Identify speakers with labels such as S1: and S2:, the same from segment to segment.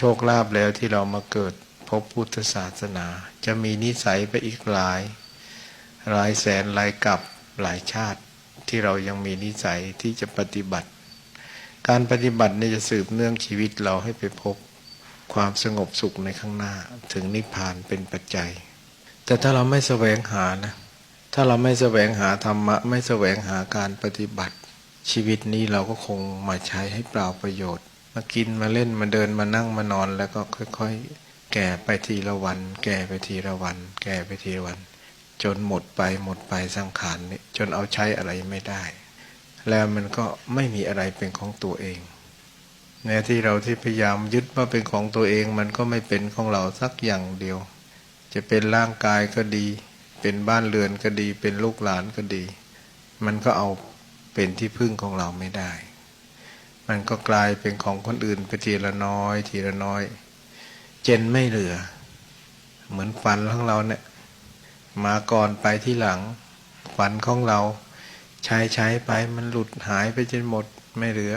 S1: โชคลาภแล้วที่เรามาเกิดพบพุทธศาสนา จะมีนิสัยไปอีกหลาย หลายแสนหลายกับหลายชาติที่เรายังมีนิสัยที่จะปฏิบัติ การปฏิบัติเนี่ยจะสืบเนื่องชีวิตเราให้ไปพบความสงบสุขในข้างหน้าถึงนิพพานเป็นปัจจัย แต่ถ้าเราไม่แสวงหานะถ้าเราไม่แสวงหาธรรมะ ไม่แสวงหาการปฏิบัติ ชีวิตนี้เราก็คงมาใช้ให้เปล่าประโยชน์ มากินมาเล่นมาเดินมานั่งมานอนแล้วก็ค่อย ๆ แก่ไปทีละวัน แก่ไปทีละวัน แก่ไปทีละวัน จนหมดไปหมดไปสังขารนี่จนเอาใช้อะไรไม่ได้ แล้วมันก็ไม่มีอะไรเป็นของตัวเองในที่เราที่พยายามยึดว่าเป็นของตัวเองมันก็ไม่เป็นของเราสักอย่างเดียว จะเป็นร่างกายก็ดี เป็นบ้านเรือนก็ดี เป็นลูกหลานก็ดี มันก็เอาเป็นที่พึ่งของเราไม่ได้ มันก็กลายเป็นของคนอื่นไปทีละน้อย ทีละน้อย เจนไม่เหลือ เหมือนฟันของเราเนี่ย มาก่อนไปที่หลังฟันของเรา ใช้ใช้ไปมันหลุดหายไปจนหมดไม่เหลือ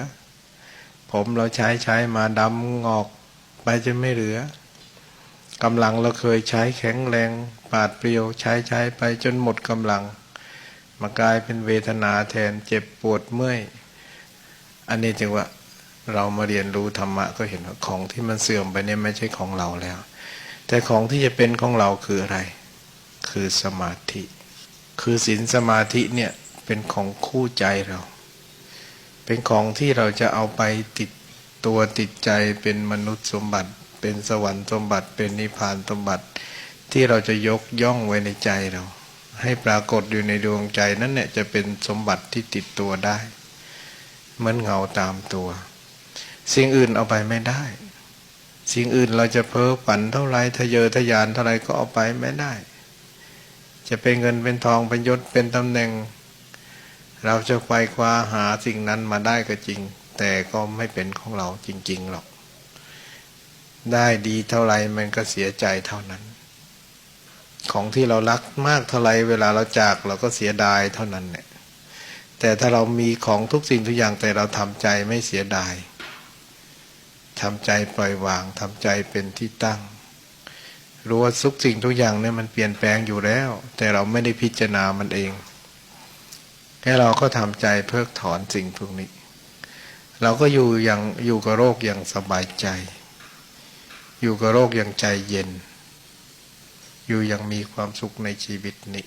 S1: ผมเราใช้ใช้มาดำงอกไปจนไม่เหลือกำลังเราเคยใช้แข็งแรง ปาดเปรียวใช้ใช้ไปจนหมดกำลัง มากลายเป็นเวทนาแทนเจ็บปวดเมื่อย อันนี้จึงว่าเรามาเรียนรู้ธรรมะก็เห็นว่าของที่มันเสื่อมไปเนี่ยไม่ใช่ของเราแล้ว แต่ของที่จะเป็นของเราคืออะไร คือสมาธิ คือศีลสมาธิเนี่ยเป็นของคู่ใจเรา เป็นของที่เราจะเอาไปติดตัวติดใจเป็นมนุษย์สมบัติ เป็นสวรรค์สมบัติ เป็นนิพพานสมบัติ ที่เราจะยกย่องไว้ในใจเรา ให้ปรากฏอยู่ในดวงใจนั่นเนี่ยจะเป็นสมบัติที่ติดตัวได้ เหมือนเงาตามตัว สิ่งอื่นเอาไปไม่ได้ สิ่งอื่นเราจะเพ้อฝันเท่าไรทะเยอทะยานเท่าไรก็เอาไปไม่ได้ จะเป็นเงินเป็นทองเป็นยศเป็นตำแหน่ง เราจะไขว่คว้าหาสิ่งนั้นมาได้ก็จริง แต่ก็ไม่เป็นของเราจริง ๆหรอก ได้ดีเท่าไรมันก็เสียใจเท่านั้น ของที่เรารักมากเท่าไรเวลาเราจากเราก็เสียดายเท่านั้นเนี่ย แต่ถ้าเรามีของทุกสิ่งทุกอย่างแต่เราทำใจไม่เสียดายทำใจปล่อยวางทำใจเป็นที่ตั้งรู้ว่าทุกสิ่งทุกอย่างเนี่ยมันเปลี่ยนแปลงอยู่แล้ว แต่เราไม่ได้พิจารณามันเองแค่เราก็ทำใจเพิกถอนสิ่งพวกนี้ เราก็อยู่อย่างอยู่กับโรคอย่างสบายใจ อยู่กับโรคอย่างใจเย็น อยู่อย่างมีความสุขในชีวิตนี้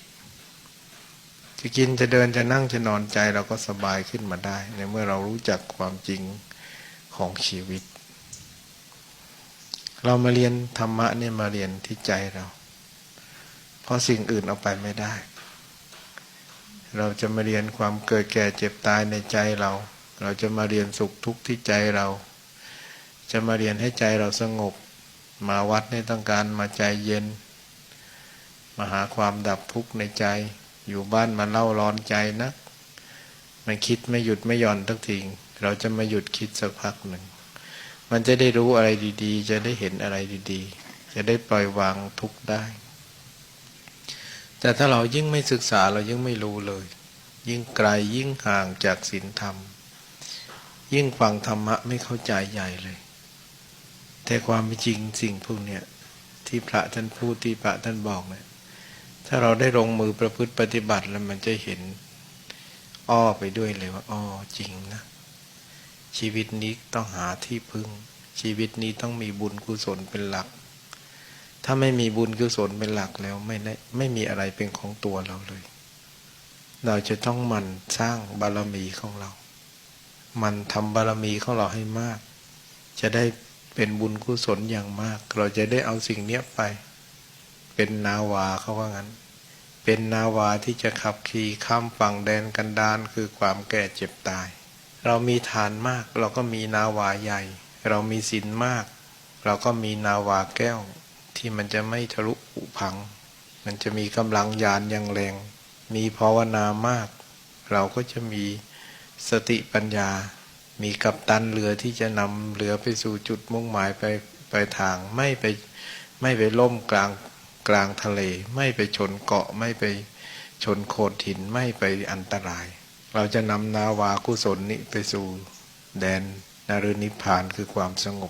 S1: จะกินจะเดินจะนั่งจะนอนใจเราก็สบายขึ้นมาได้ ในเมื่อเรารู้จักความจริงของชีวิต เรามาเรียนธรรมะเนี่ยมาเรียนที่ใจเรา เพราะสิ่งอื่นเอาไปไม่ได้ เราจะมาเรียนความเกิดแก่เจ็บตายในใจเรา เราจะมาเรียนสุขทุกข์ที่ใจเรา จะมาเรียนให้ใจเราสงบ มาวัดในต้องการมาใจเย็น มาหาความดับทุกข์ในใจ อยู่บ้านมาเล่าร้อนใจนะมันคิดไม่หยุดไม่หย่อนทั้งทีเราจะมาหยุดคิดสักพักหนึ่ง มันจะได้รู้อะไรดี ๆ จะได้เห็นอะไรดีๆ จะได้ปล่อยวางทุกได้ แต่ถ้าเรายิ่งไม่ศึกษาเรายิ่งไม่รู้เลย ยิ่งไกลยิ่งห่างจากศีลธรรม ยิ่งฟังธรรมะไม่เข้าใจใหญ่เลย แต่ความจริงสิ่งพวกเนี้ยที่พระท่านพูดที่พระท่านบอกเนี่ย ถ้าเราได้ลงมือประพฤติปฏิบัติแล้วมันจะเห็นอ้อไปด้วยเลยว่าอ้อจริงนะ ชีวิตนี้ต้องหาที่พึ่ง ชีวิตนี้ต้องมีบุญกุศลเป็นหลัก ถ้าไม่มีบุญกุศลเป็นหลักแล้วไม่ได้ไม่มีอะไรเป็นของตัวเราเลย เราจะต้องมันสร้างบารมีของเรา มันทำบารมีของเราให้มาก จะได้เป็นบุญกุศลอย่างมาก เราจะได้เอาสิ่งเนี้ยไป เป็นนาวาเขาว่างั้น เป็นนาวาที่จะขับขี่ข้ามฝั่งแดนกันดานคือความแก่เจ็บตาย เรามีฐานมาก เราก็มีนาวาใหญ่ เรามีศีลมาก เราก็มีนาวาแก้ว ที่มันจะไม่ทะลุผุพัง มันจะมีกำลังยานอย่างแรง มีภาวนามาก เราก็จะมีสติปัญญา มีกัปตันเรือที่จะนำเรือไปสู่จุดมุ่งหมายไปไปทางไม่ไปไม่ไปล่มกลาง กลางทะเล ไม่ไปชนเกาะไม่ไปชนโขดหินไม่ไปอันตราย เราจะนำนาวากุศลนี้ไปสู่แดนนารนิพพานคือความสงบ